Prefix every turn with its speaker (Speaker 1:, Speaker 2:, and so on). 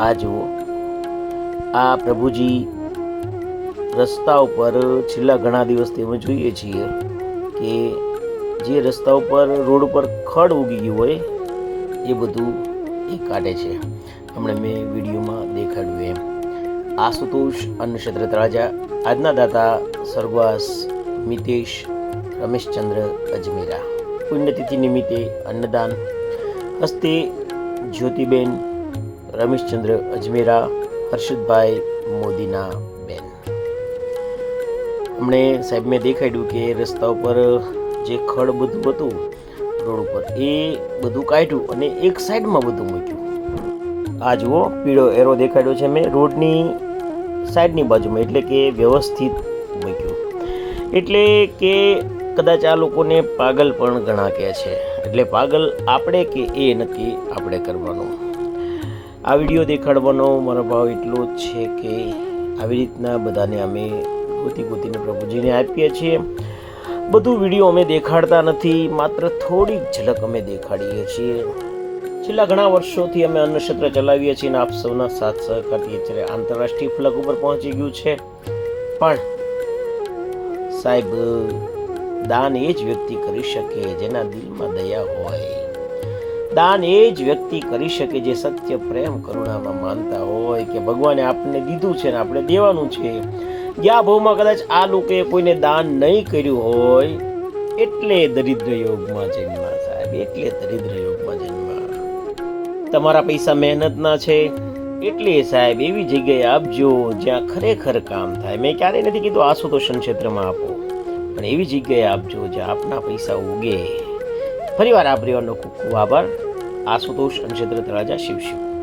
Speaker 1: આ જુઓ. આ પ્રભુજી રસ્તા ઉપર છેલ્લા ઘણા દિવસથી અમે જોઈએ છીએ કે જે રસ્તા ઉપર રોડ ઉપર ખડ ઉગી ગયું હોય, એ બધું એ કાઢે છે. હમણાં મેં વિડીયોમાં દેખાડ્યું એમ. આશુતોષ અન્નક્ષેત્ર રાજા, આજના દાતા સ્વર્ગવાસ મિતેશ, રમેશચંદ્ર, અજમેરા. પુણ્યતિથિ નિમિત્તે અન્નદાન. હસ્તે જ્યોતિબેન રમેશચંદ્ર અજમેરા, હર્ષદભાઈ મોદીના બેન. હમણે સાહેબ, મેં દેખાડ્યું કે રસ્તા ઉપર જે ખડ બધું હતું, રોડ ઉપર, એ બધું કાઢ્યું અને એક સાઈડમાં બધું મૂક્યું. આ જુઓ, પીળો એરો દેખાડ્યો છે મેં, રોડની સાઈડની બાજુમાં, એટલે કે વ્યવસ્થિત મૂક્યું. એટલે કે કદાચ આ લોકોને પાગલ પણ ઘણા કહે છે. એટલે પાગલ આપણે કે એ નક્કી આપણે કરવાનું? આ વીડિયો દેખાડવાનો મારો ભાવ એટલો જ છે કે આવી રીતના બધાને અમે ગોતી ગોતીને પ્રભુજીને આપીએ છીએ. બધું વીડિયો અમે દેખાડતા નથી, માત્ર થોડીક ઝલક અમે દેખાડીએ છીએ. છેલ્લા ઘણા વર્ષોથી અમે અન્નક્ષેત્ર ચલાવીએ છીએ અને આપ સૌના સાથ સહકારથી અત્યારે આંતરરાષ્ટ્રીય ફલક ઉપર પહોંચી ગયું છે. પણ સાહેબ, દાન એ જ વ્યક્તિ કરી શકે જેના દિલમાં દયા હોય. દાન એ જ વ્યક્તિ કરી શકે જે સત્ય, પ્રેમ, કરુણામાં માનતા હોય કે ભગવાને આપણને દીધું છે ને આપણે દેવાનું છે. ગયા ભાવમાં કદાચ આ લોકોએ કોઈને દાન નહીં કર્યું હોય, એટલે દરિદ્ર યોગમાં જન્મા સાહેબ, એટલે દરિદ્ર યોગમાં જન્મા. તમારા પૈસા મહેનતના છે, એટલે સાહેબ એવી જગ્યાએ આપજો જ્યાં ખરેખર કામ થાય. મેં ક્યારેય નથી કીધું આશુતોષણ ક્ષેત્રમાં આપો, પણ એવી જગ્યાએ આપજો જ્યાં આપના પૈસા ઉગે. ફરીવાર આપ પરિવારનો ખૂબ ખૂબ આભાર. આશુતોષ ક્ષેત્ર તળાજા શિવ શિવ.